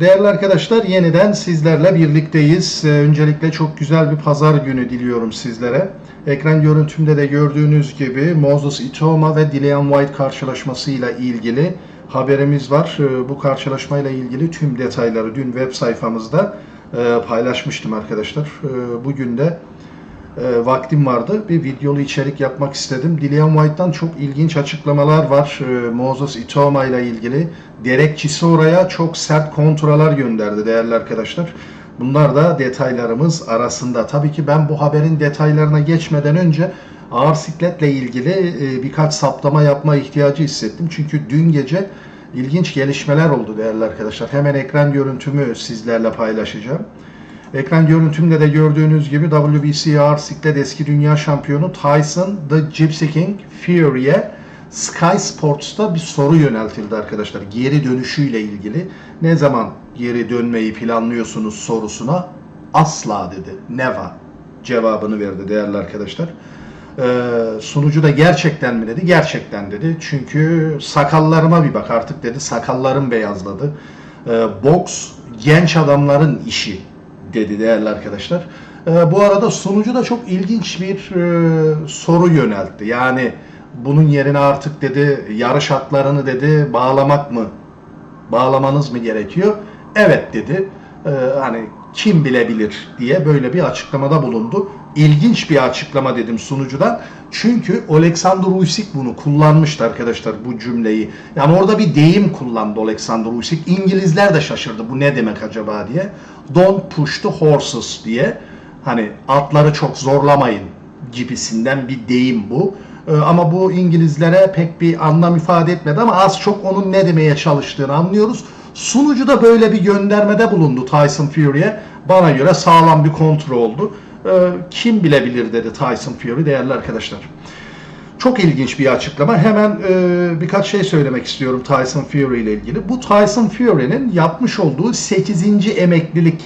Değerli arkadaşlar yeniden sizlerle birlikteyiz. Ee, Öncelikle çok güzel bir pazar günü diliyorum sizlere. Ekran görüntümde de gördüğünüz gibi Moses Itoma ve Dillian White karşılaşmasıyla ilgili haberimiz var. Ee, Bu karşılaşmayla ilgili tüm detayları dün web sayfamızda e, paylaşmıştım arkadaşlar. Ee, Bugün de e, vaktim vardı. Bir videolu içerik yapmak istedim. Dillian White'dan çok ilginç açıklamalar var. E, Moses Itoma ile ilgili. Derek Chisora çok sert kontralar gönderdi değerli arkadaşlar. Bunlar da detaylarımız arasında. Tabii ki ben bu haberin detaylarına geçmeden önce ağır sikletle ilgili e, birkaç saptama yapma ihtiyacı hissettim. Çünkü dün gece ilginç gelişmeler oldu değerli arkadaşlar. Hemen ekran görüntümü sizlerle paylaşacağım. Ekran görüntümde de gördüğünüz gibi WBC ağır siklet eski dünya şampiyonu Tyson The Gypsy King Fury'e Sky Sports'ta bir soru yöneltildi arkadaşlar. Geri dönüşüyle ilgili. Ne zaman geri dönmeyi planlıyorsunuz sorusuna asla dedi. Never cevabını verdi değerli arkadaşlar. Ee, sunucu da gerçekten mi dedi? Gerçekten dedi. Çünkü sakallarıma bir bak artık dedi. Sakallarım beyazladı. Ee, boks genç adamların işi dedi değerli arkadaşlar. Ee, bu arada sunucu da çok ilginç bir e, soru yöneltti. Yani bunun yerine artık dedi yarış atlarını dedi bağlamak mı bağlamanız mı gerekiyor? Evet dedi. Ee, hani kim bilebilir diye böyle bir açıklamada bulundu. İlginç bir açıklama dedim sunucudan. Çünkü Alexander Usyk bunu kullanmıştı arkadaşlar bu cümleyi. Yani orada bir deyim kullandı Alexander Usyk. İngilizler de şaşırdı bu ne demek acaba diye. Don't push the horses diye. Hani atları çok zorlamayın gibisinden bir deyim bu. Ee, Ama bu İngilizlere pek bir anlam ifade etmedi ama az çok onun ne demeye çalıştığını anlıyoruz. Sunucu da böyle bir göndermede bulundu Tyson Fury'e. Bana göre sağlam bir kontrol oldu. Ee, Kim bilebilir dedi Tyson Fury değerli arkadaşlar. Çok ilginç bir açıklama. Hemen e, birkaç şey söylemek istiyorum Tyson Fury ile ilgili. Bu Tyson Fury'nin yapmış olduğu 8. emeklilik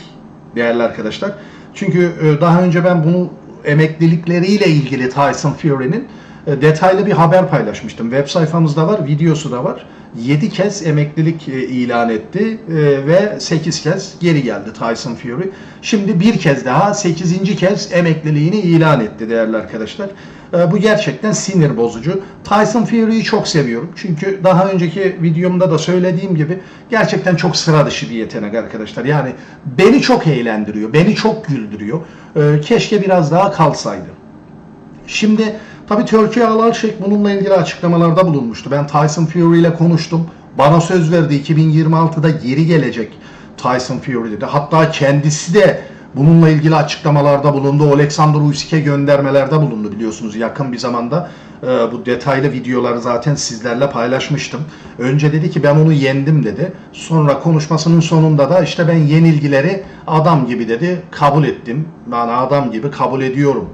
değerli arkadaşlar. Çünkü e, daha önce ben bunu emeklilikleriyle ilgili Tyson Fury'nin detaylı bir haber paylaşmıştım. Web sayfamızda var, videosu da var. 7 kez emeklilik e, ilan etti e, ve 8 kez geri geldi Tyson Fury. Şimdi bir kez daha 8. kez emekliliğini ilan etti değerli arkadaşlar. E, Bu gerçekten sinir bozucu. Tyson Fury'yi çok seviyorum. Çünkü daha önceki videomda da söylediğim gibi gerçekten çok sıra dışı bir yetenek arkadaşlar. Yani beni çok eğlendiriyor, beni çok güldürüyor. E, Keşke biraz daha kalsaydı. Şimdi tabii Türkiye Alarşek bununla ilgili açıklamalarda bulunmuştu. Ben Tyson Fury ile konuştum. Bana söz verdi 2026'da geri gelecek Tyson Fury dedi. Hatta kendisi de bununla ilgili açıklamalarda bulundu. Alexander Usyk'e göndermelerde bulundu biliyorsunuz yakın bir zamanda. Ee, bu detaylı videoları zaten sizlerle paylaşmıştım. Önce dedi ki ben onu yendim dedi. Sonra konuşmasının sonunda da işte ben yenilgileri adam gibi dedi kabul ettim. Yani adam gibi kabul ediyorum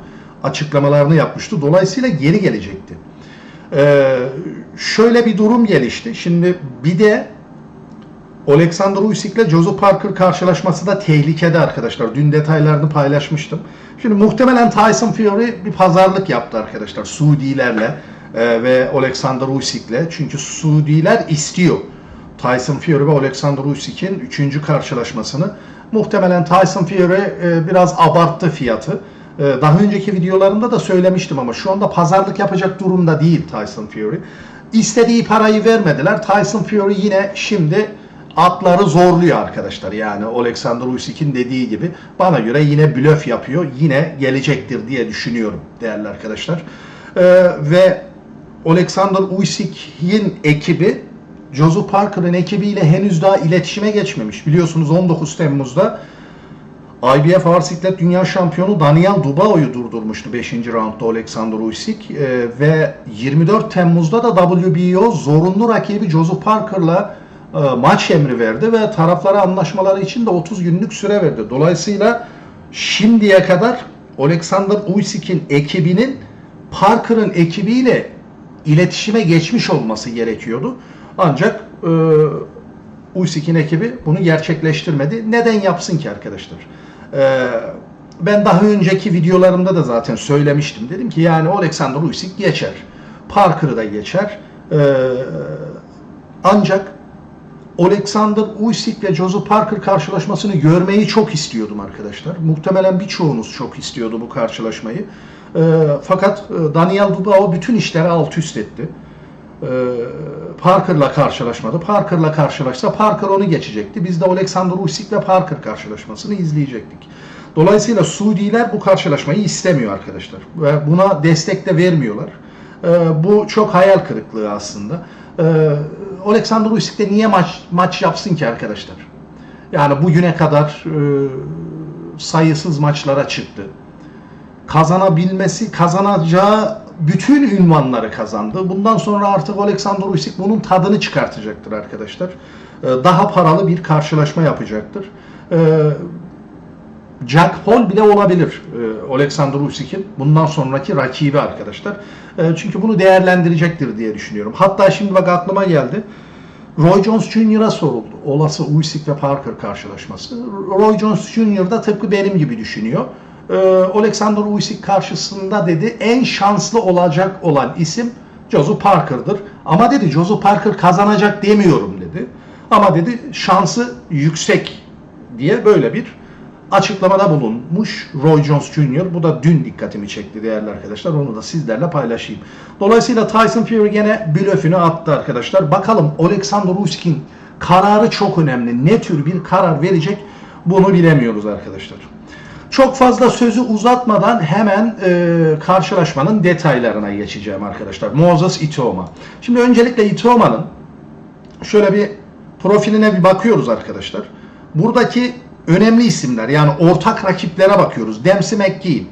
açıklamalarını yapmıştı. Dolayısıyla geri gelecekti. Ee, şöyle bir durum gelişti. Şimdi bir de Alexander Usyk ile Joseph Parker karşılaşması da tehlikede arkadaşlar. Dün detaylarını paylaşmıştım. Şimdi muhtemelen Tyson Fury bir pazarlık yaptı arkadaşlar Suudilerle e, ve Alexander Usyk'le. Çünkü Suudiler istiyor Tyson Fury ve Alexander Usyk'in üçüncü karşılaşmasını. Muhtemelen Tyson Fury e, biraz abarttı fiyatı. Ee, Daha önceki videolarımda da söylemiştim ama şu anda pazarlık yapacak durumda değil Tyson Fury. İstediği parayı vermediler. Tyson Fury yine şimdi atları zorluyor arkadaşlar. Yani Alexander Usyk'in dediği gibi bana göre yine blöf yapıyor. Yine gelecektir diye düşünüyorum değerli arkadaşlar. Ee, ve Alexander Usyk'in ekibi Joseph Parker'ın ekibiyle henüz daha iletişime geçmemiş. Biliyorsunuz 19 Temmuz'da IBF Ağır Siklet Dünya Şampiyonu Daniel Dubois'u durdurmuştu 5. roundda Alexander Usyk Ee, ve 24 Temmuz'da da WBO zorunlu rakibi Joseph Parker'la e, maç emri verdi ve taraflara anlaşmaları için de 30 günlük süre verdi. Dolayısıyla şimdiye kadar Alexander Usyk'in ekibinin Parker'ın ekibiyle iletişime geçmiş olması gerekiyordu. Ancak e, Usyk'in ekibi bunu gerçekleştirmedi. Neden yapsın ki arkadaşlar? Ee, ben daha önceki videolarımda da zaten söylemiştim. Dedim ki yani Alexander Usyk geçer. Parker'ı da geçer. Ee, ancak Alexander Usyk ve Joseph Parker karşılaşmasını görmeyi çok istiyordum arkadaşlar. Muhtemelen birçoğunuz çok istiyordu bu karşılaşmayı. Ee, fakat e, Daniel Dubois bütün işleri alt üst etti. Ee, Parker'la karşılaşmadı. Parker'la karşılaşsa Parker onu geçecekti. Biz de Alexander Usyk ve Parker karşılaşmasını izleyecektik. Dolayısıyla Suudiler bu karşılaşmayı istemiyor arkadaşlar. Ve buna destek de vermiyorlar. Ee, bu çok hayal kırıklığı aslında. Ee, Alexander Usyk de niye maç maç yapsın ki arkadaşlar? Yani bugüne kadar e, sayısız maçlara çıktı. Kazanabilmesi, kazanacağı bütün ünvanları kazandı. Bundan sonra artık Alexander Usyk bunun tadını çıkartacaktır arkadaşlar. Ee, Daha paralı bir karşılaşma yapacaktır. Ee, Jack Paul bile olabilir e, Alexander Usyk'in bundan sonraki rakibi arkadaşlar. E, çünkü bunu değerlendirecektir diye düşünüyorum. Hatta şimdi bak aklıma geldi. Roy Jones Jr.'a soruldu. Olası Usyk ve Parker karşılaşması. Roy Jones Jr. da tıpkı benim gibi düşünüyor. E, Alexander Usyk karşısında dedi en şanslı olacak olan isim Joseph Parker'dır. Ama dedi Joseph Parker kazanacak demiyorum dedi. Ama dedi şansı yüksek diye böyle bir açıklamada bulunmuş Roy Jones Jr. Bu da dün dikkatimi çekti değerli arkadaşlar. Onu da sizlerle paylaşayım. Dolayısıyla Tyson Fury gene blöfünü attı arkadaşlar. Bakalım Alexander Usyk'in kararı çok önemli. Ne tür bir karar verecek bunu bilemiyoruz arkadaşlar. Çok fazla sözü uzatmadan hemen e, karşılaşmanın detaylarına geçeceğim arkadaşlar. Moses Itooma. Şimdi öncelikle Itooma'nın şöyle bir profiline bir bakıyoruz arkadaşlar. Buradaki önemli isimler yani ortak rakiplere bakıyoruz. Dempsey McKean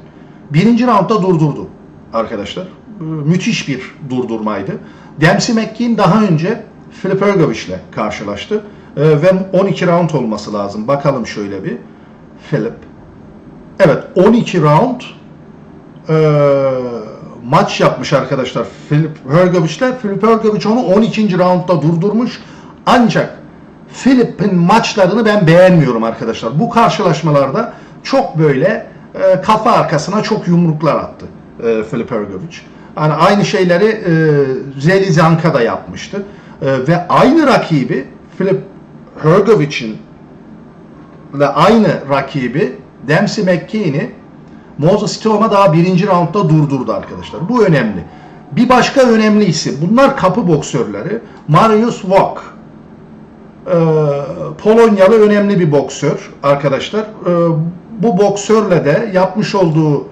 birinci roundda durdurdu arkadaşlar. Ee, Müthiş bir durdurmaydı. Dempsey McKean daha önce Filip Ergovic ile karşılaştı. Ee, Ve 12 round olması lazım. Bakalım şöyle bir. Philip. Evet 12 round ee, maç yapmış arkadaşlar Filip Hrgovic'le. Filip Hrgovic onu 12. roundda durdurmuş. Ancak Filip'in maçlarını ben beğenmiyorum arkadaşlar. Bu karşılaşmalarda çok böyle e, kafa arkasına çok yumruklar attı e, Filip Hrgovic. Yani aynı şeyleri e, Zeli Zanka da yapmıştı. E, ve aynı rakibi Filip Hrgovic'in ile aynı rakibi Dempsey McKean'i Moses Itooma daha birinci roundda durdurdu arkadaşlar. Bu önemli. Bir başka önemli isim. Bunlar kapı boksörleri. Mariusz Wok. Ee, Polonyalı önemli bir boksör arkadaşlar. Ee, bu boksörle de yapmış olduğu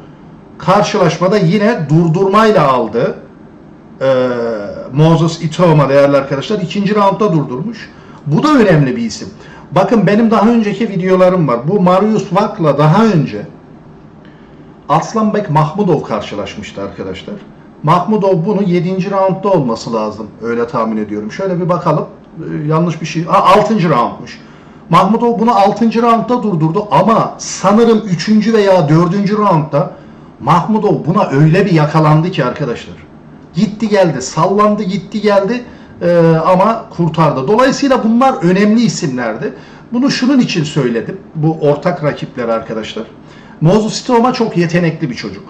karşılaşmada yine durdurmayla aldı. Ee, Moses Itooma değerli arkadaşlar. ikinci roundda durdurmuş. Bu da önemli bir isim. Bakın benim daha önceki videolarım var. Bu Marius Vak'la daha önce Aslanbek Mahmudov karşılaşmıştı arkadaşlar. Mahmudov bunu 7. roundda olması lazım. Öyle tahmin ediyorum. Şöyle bir bakalım. Ee, yanlış bir şey. Ha 6. roundmuş. Mahmudov bunu 6. roundda durdurdu ama sanırım 3. veya 4. roundda Mahmudov buna öyle bir yakalandı ki arkadaşlar. Gitti geldi, sallandı gitti geldi Ee, ama kurtardı. Dolayısıyla bunlar önemli isimlerdi. Bunu şunun için söyledim. Bu ortak rakipler arkadaşlar. Moses Itooma çok yetenekli bir çocuk.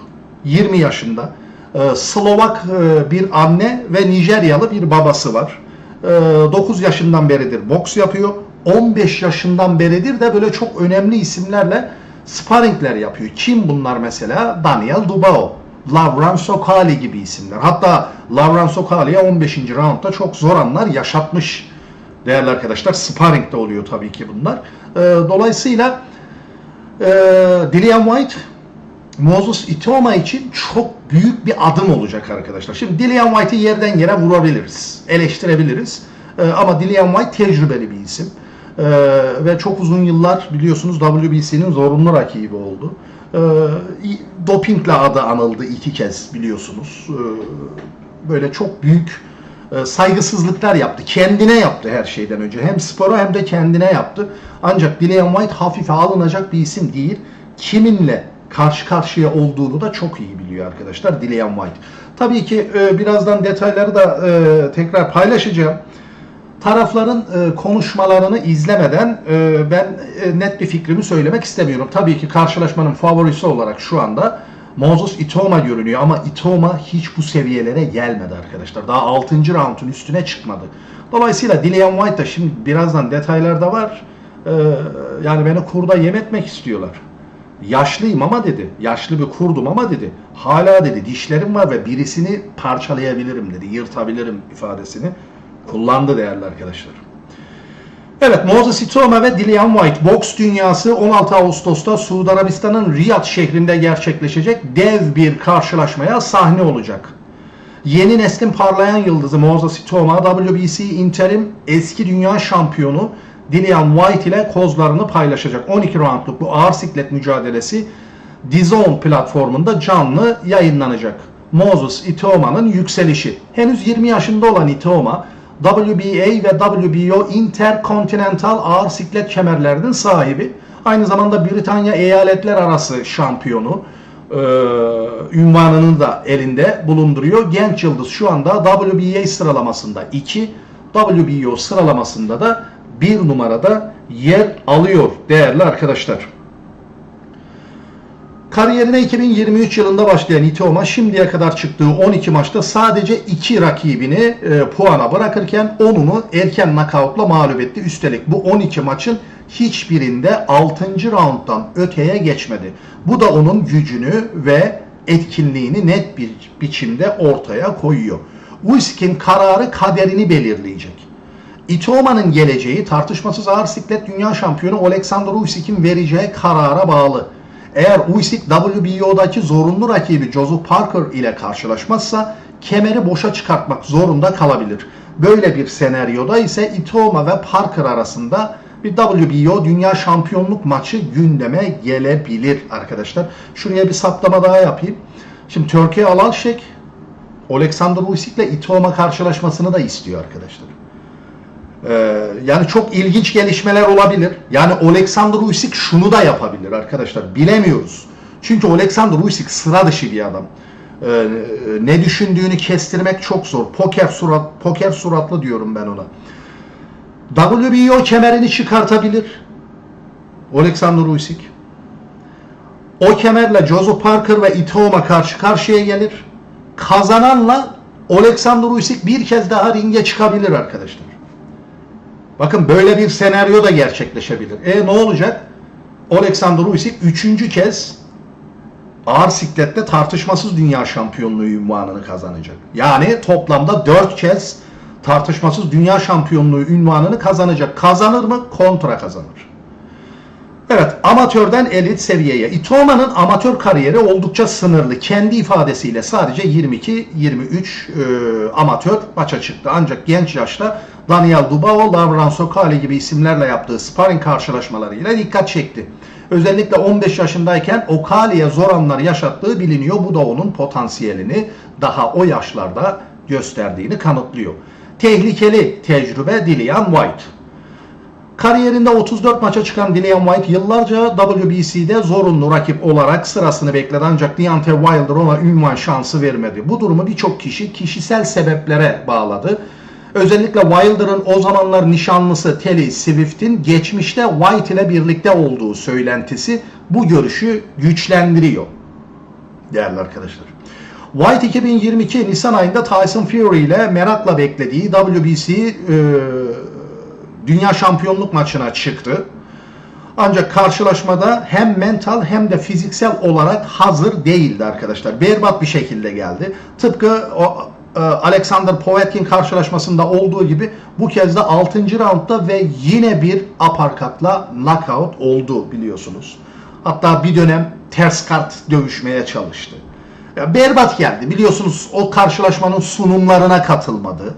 20 yaşında. Ee, Slovak e, bir anne ve Nijeryalı bir babası var. Ee, 9 yaşından beridir boks yapıyor. 15 yaşından beridir de böyle çok önemli isimlerle sparringler yapıyor. Kim bunlar mesela? Daniel Dubao, Lavran Sokali gibi isimler. Hatta Lavran Sokali'ye 15. roundda çok zor anlar yaşatmış değerli arkadaşlar. Sparring'de oluyor tabii ki bunlar. Ee, dolayısıyla e, Dillian White Moses Itooma için çok büyük bir adım olacak arkadaşlar. Şimdi Dillian White'i yerden yere vurabiliriz, eleştirebiliriz. Ee, ama Dillian White tecrübeli bir isim. Ee, ve çok uzun yıllar biliyorsunuz WBC'nin zorunlu rakibi oldu. Ee, dopingle adı anıldı iki kez biliyorsunuz. Ee, böyle çok büyük e, saygısızlıklar yaptı. Kendine yaptı her şeyden önce. Hem spora hem de kendine yaptı. Ancak Dillian White hafife alınacak bir isim değil. Kiminle karşı karşıya olduğunu da çok iyi biliyor arkadaşlar Dillian White. Tabii ki e, birazdan detayları da e, tekrar paylaşacağım. Tarafların e, konuşmalarını izlemeden e, ben e, net bir fikrimi söylemek istemiyorum. Tabii ki karşılaşmanın favorisi olarak şu anda Moses Itoma görünüyor ama Itoma hiç bu seviyelere gelmedi arkadaşlar. Daha 6. roundun üstüne çıkmadı. Dolayısıyla Dillian White da şimdi birazdan detaylarda var. Ee, yani beni kurda yem etmek istiyorlar. Yaşlıyım ama dedi. Yaşlı bir kurdum ama dedi. Hala dedi dişlerim var ve birisini parçalayabilirim dedi. Yırtabilirim ifadesini kullandı değerli arkadaşlar. Evet Moses Itoma ve Dillian White boks dünyası 16 Ağustos'ta Suudi Arabistan'ın Riyad şehrinde gerçekleşecek dev bir karşılaşmaya sahne olacak. Yeni neslin parlayan yıldızı Moses Itoma WBC interim eski dünya şampiyonu Dillian White ile kozlarını paylaşacak. 12 roundluk bu ağır siklet mücadelesi DAZN platformunda canlı yayınlanacak. Moses Itoma'nın yükselişi. Henüz 20 yaşında olan Itoma WBA ve WBO Intercontinental ağır siklet kemerlerinin sahibi. Aynı zamanda Britanya eyaletler arası şampiyonu e, ünvanını da elinde bulunduruyor. Genç yıldız şu anda WBA sıralamasında 2, WBO sıralamasında da 1 numarada yer alıyor değerli arkadaşlar. Kariyerine 2023 yılında başlayan Itioma şimdiye kadar çıktığı 12 maçta sadece 2 rakibini e, puana bırakırken 10'unu erken knockoutla mağlup etti. Üstelik bu 12 maçın hiçbirinde 6. rounddan öteye geçmedi. Bu da onun gücünü ve etkinliğini net bir biçimde ortaya koyuyor. Usyk'in kararı kaderini belirleyecek. Itioma'nın geleceği tartışmasız ağır siklet dünya şampiyonu Alexander Usyk'in vereceği karara bağlı. Eğer Usyk WBO'daki zorunlu rakibi Joseph Parker ile karşılaşmazsa kemeri boşa çıkartmak zorunda kalabilir. Böyle bir senaryoda ise Itioma ve Parker arasında bir WBO dünya şampiyonluk maçı gündeme gelebilir arkadaşlar. Şuraya bir saptama daha yapayım. Şimdi Türkiye Alalşek Alexander Usyk ile Itioma karşılaşmasını da istiyor arkadaşlar. Ee, yani çok ilginç gelişmeler olabilir. Yani Alexander Usyk şunu da yapabilir arkadaşlar. Bilemiyoruz. Çünkü Alexander Usyk sıra dışı bir adam. Ee, ne düşündüğünü kestirmek çok zor. Poker surat poker suratlı diyorum ben ona. WBO kemerini çıkartabilir. Alexander Usyk. O kemerle Joseph Parker ve Itooma karşı karşıya gelir. Kazananla Alexander Usyk bir kez daha ringe çıkabilir arkadaşlar. Bakın böyle bir senaryo da gerçekleşebilir. E ne olacak? Alexander Usyk üçüncü kez ağır siklette tartışmasız dünya şampiyonluğu ünvanını kazanacak. Yani toplamda dört kez tartışmasız dünya şampiyonluğu ünvanını kazanacak. Kazanır mı? Kontra kazanır. Evet, amatörden elit seviyeye. Itoma'nın amatör kariyeri oldukça sınırlı. Kendi ifadesiyle sadece 22-23 e, amatör maça çıktı. Ancak genç yaşta Daniel Dubao, Lavran Sokali gibi isimlerle yaptığı sparring karşılaşmalarıyla dikkat çekti. Özellikle 15 yaşındayken Okali'ye zor anlar yaşattığı biliniyor. Bu da onun potansiyelini daha o yaşlarda gösterdiğini kanıtlıyor. Tehlikeli tecrübe Dillian White. Kariyerinde 34 maça çıkan Dillian White yıllarca WBC'de zorunlu rakip olarak sırasını bekledi ancak Deontay Wilder ona ünvan şansı vermedi. Bu durumu birçok kişi kişisel sebeplere bağladı. Özellikle Wilder'ın o zamanlar nişanlısı Telly Swift'in geçmişte White ile birlikte olduğu söylentisi bu görüşü güçlendiriyor. Değerli arkadaşlar. White 2022 Nisan ayında Tyson Fury ile merakla beklediği WBC e, Dünya Şampiyonluk maçına çıktı. Ancak karşılaşmada hem mental hem de fiziksel olarak hazır değildi arkadaşlar. Berbat bir şekilde geldi. Tıpkı o Alexander Povetkin karşılaşmasında olduğu gibi bu kez de 6. roundda ve yine bir uppercut'la knockout oldu biliyorsunuz. Hatta bir dönem ters kart dövüşmeye çalıştı. Berbat geldi. Biliyorsunuz o karşılaşmanın sunumlarına katılmadı.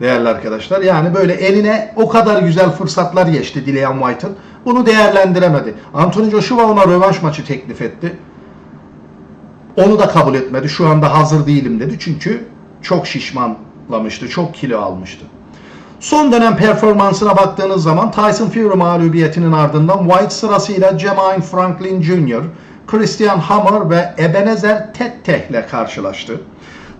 Değerli arkadaşlar. Yani böyle eline o kadar güzel fırsatlar geçti Dillian White'ın. Bunu değerlendiremedi. Anthony Joshua ona rövanş maçı teklif etti. Onu da kabul etmedi. Şu anda hazır değilim dedi. Çünkü çok şişmanlamıştı. Çok kilo almıştı. Son dönem performansına baktığınız zaman Tyson Fury mağlubiyetinin ardından White sırasıyla Jermaine Franklin Jr., Christian Hammer ve Ebenezer Tette ile karşılaştı.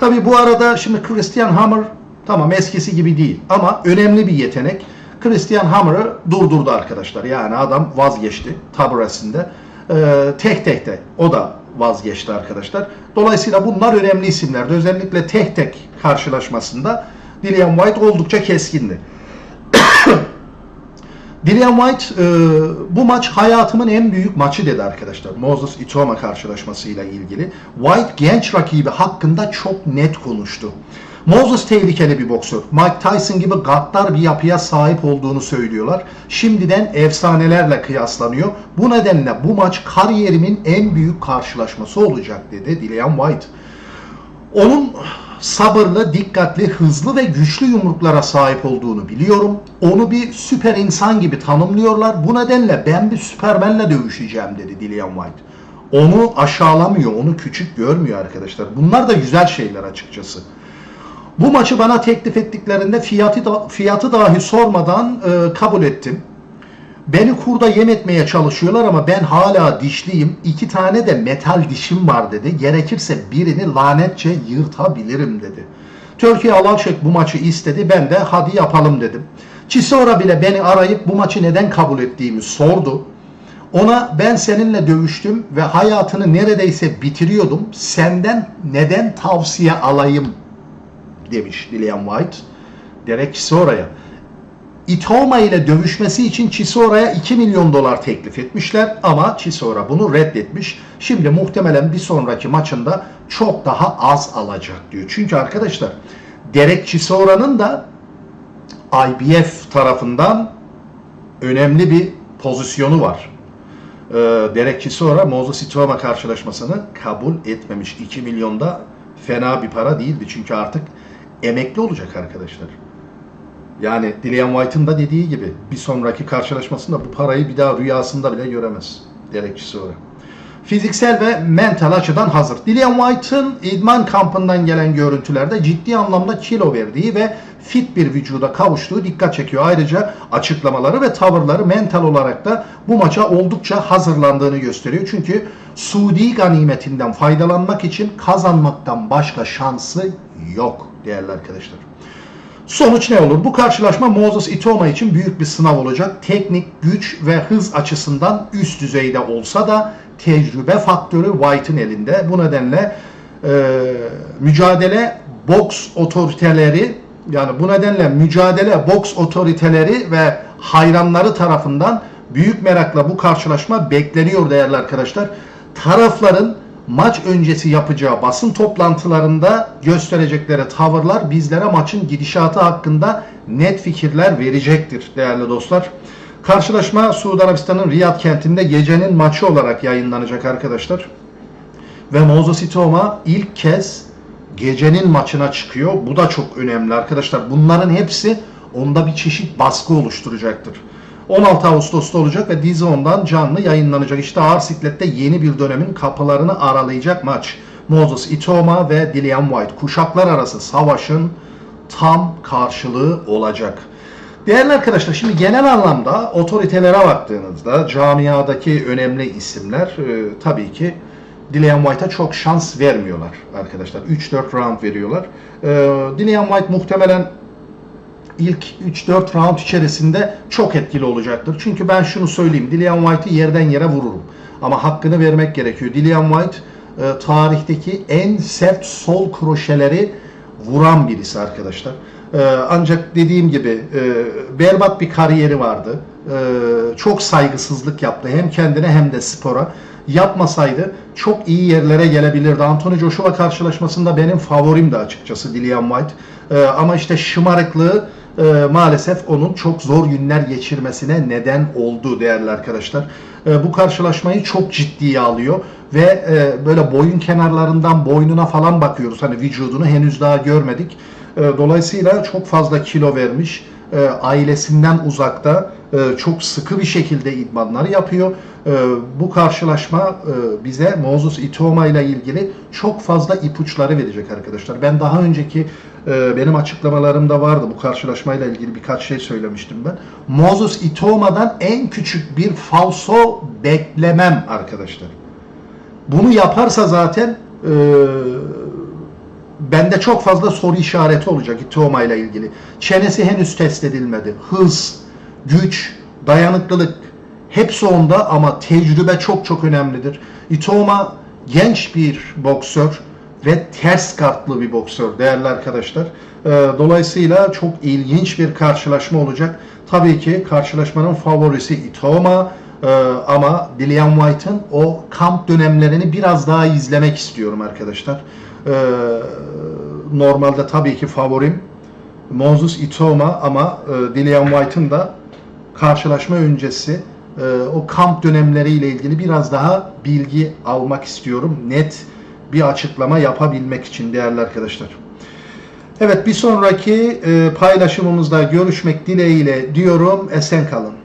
Tabi bu arada şimdi Christian Hammer tamam eskisi gibi değil ama önemli bir yetenek. Christian Hammer'ı durdurdu arkadaşlar. Yani adam vazgeçti taburesinde. Ee, tek tek de o da vazgeçti arkadaşlar. Dolayısıyla bunlar önemli isimlerdi. Özellikle tek tek karşılaşmasında Dillian White oldukça keskindi. Dillian White e, bu maç hayatımın en büyük maçı dedi arkadaşlar. Moses Itoma karşılaşmasıyla ilgili. White genç rakibi hakkında çok net konuştu. Moses tehlikeli bir boksör. Mike Tyson gibi gaddar bir yapıya sahip olduğunu söylüyorlar. Şimdiden efsanelerle kıyaslanıyor. Bu nedenle bu maç kariyerimin en büyük karşılaşması olacak dedi Dillian White. Onun sabırlı, dikkatli, hızlı ve güçlü yumruklara sahip olduğunu biliyorum. Onu bir süper insan gibi tanımlıyorlar. Bu nedenle ben bir süpermenle dövüşeceğim dedi Dillian White. Onu aşağılamıyor, onu küçük görmüyor arkadaşlar. Bunlar da güzel şeyler açıkçası. Bu maçı bana teklif ettiklerinde fiyatı da, fiyatı dahi sormadan e, kabul ettim. Beni kurda yem etmeye çalışıyorlar ama ben hala dişliyim. İki tane de metal dişim var dedi. Gerekirse birini lanetçe yırtabilirim dedi. Türkiye Alalşek bu maçı istedi. Ben de hadi yapalım dedim. Chisora bile beni arayıp bu maçı neden kabul ettiğimi sordu. Ona ben seninle dövüştüm ve hayatını neredeyse bitiriyordum. Senden neden tavsiye alayım demiş Dillian White. Derek Chisora'ya. Itoma ile dövüşmesi için Chisora'ya 2 milyon dolar teklif etmişler ama Chisora bunu reddetmiş. Şimdi muhtemelen bir sonraki maçında çok daha az alacak diyor. Çünkü arkadaşlar Derek Chisora'nın da IBF tarafından önemli bir pozisyonu var. Ee, Derek Chisora Moses Itoma karşılaşmasını kabul etmemiş. 2 milyonda fena bir para değildi çünkü artık emekli olacak arkadaşlar. Yani Dillian White'ın da dediği gibi bir sonraki karşılaşmasında bu parayı bir daha rüyasında bile göremez. Gerekçesi sonra. Fiziksel ve mental açıdan hazır. Dillian White'ın idman kampından gelen görüntülerde ciddi anlamda kilo verdiği ve fit bir vücuda kavuştuğu dikkat çekiyor. Ayrıca açıklamaları ve tavırları mental olarak da bu maça oldukça hazırlandığını gösteriyor. Çünkü Suudi ganimetinden faydalanmak için kazanmaktan başka şansı yok değerli arkadaşlar. Sonuç ne olur? Bu karşılaşma Moses Itoma için büyük bir sınav olacak. Teknik, güç ve hız açısından üst düzeyde olsa da tecrübe faktörü White'ın elinde. Bu nedenle e, mücadele boks otoriteleri yani bu nedenle mücadele boks otoriteleri ve hayranları tarafından büyük merakla bu karşılaşma bekleniyor değerli arkadaşlar. Tarafların maç öncesi yapacağı basın toplantılarında gösterecekleri tavırlar bizlere maçın gidişatı hakkında net fikirler verecektir değerli dostlar. Karşılaşma Suudi Arabistan'ın Riyad kentinde gecenin maçı olarak yayınlanacak arkadaşlar. Ve Moses Itoma ilk kez gecenin maçına çıkıyor. Bu da çok önemli arkadaşlar. Bunların hepsi onda bir çeşit baskı oluşturacaktır. 16 Ağustos'ta olacak ve dizi ondan canlı yayınlanacak. İşte ağır siklette yeni bir dönemin kapılarını aralayacak maç. Moses Itoma ve Dillian White kuşaklar arası savaşın tam karşılığı olacak. Değerli arkadaşlar şimdi genel anlamda otoritelere baktığınızda camiadaki önemli isimler e, tabii ki Dillian White'a çok şans vermiyorlar arkadaşlar. 3-4 round veriyorlar. E, Dillian White muhtemelen ilk 3-4 round içerisinde çok etkili olacaktır. Çünkü ben şunu söyleyeyim. Dillian White'ı yerden yere vururum. Ama hakkını vermek gerekiyor. Dillian White e, tarihteki en sert sol kroşeleri vuran birisi arkadaşlar. E, ancak dediğim gibi e, berbat bir kariyeri vardı. E, çok saygısızlık yaptı hem kendine hem de spora. Yapmasaydı çok iyi yerlere gelebilirdi. Anthony Joshua karşılaşmasında benim favorim de açıkçası Dillian White. E, ama işte şımarıklığı e, maalesef onun çok zor günler geçirmesine neden oldu değerli arkadaşlar. E, bu karşılaşmayı çok ciddiye alıyor ve e, böyle boyun kenarlarından boynuna falan bakıyoruz. Hani vücudunu henüz daha görmedik. E, dolayısıyla çok fazla kilo vermiş. E, ailesinden uzakta e, çok sıkı bir şekilde idmanlar yapıyor. E, bu karşılaşma e, bize Moses Itoma ile ilgili çok fazla ipuçları verecek arkadaşlar. Ben daha önceki e, benim açıklamalarımda vardı bu karşılaşmayla ilgili birkaç şey söylemiştim ben. Moses Itoma'dan en küçük bir falso beklemem arkadaşlar. Bunu yaparsa zaten e, bende çok fazla soru işareti olacak Itoma ile ilgili. Çenesi henüz test edilmedi. Hız, güç, dayanıklılık hepsi onda ama tecrübe çok çok önemlidir. Itoma genç bir boksör ve ters kartlı bir boksör değerli arkadaşlar. Ee, Dolayısıyla çok ilginç bir karşılaşma olacak. Tabii ki karşılaşmanın favorisi Itoma Ee, ama Dillian White'ın o kamp dönemlerini biraz daha izlemek istiyorum arkadaşlar. Ee, Normalde tabii ki favorim Moses Itoma ama e, Dillian White'ın da karşılaşma öncesi e, o kamp dönemleriyle ilgili biraz daha bilgi almak istiyorum. Net bir açıklama yapabilmek için değerli arkadaşlar. Evet bir sonraki e, paylaşımımızda görüşmek dileğiyle diyorum. Esen kalın.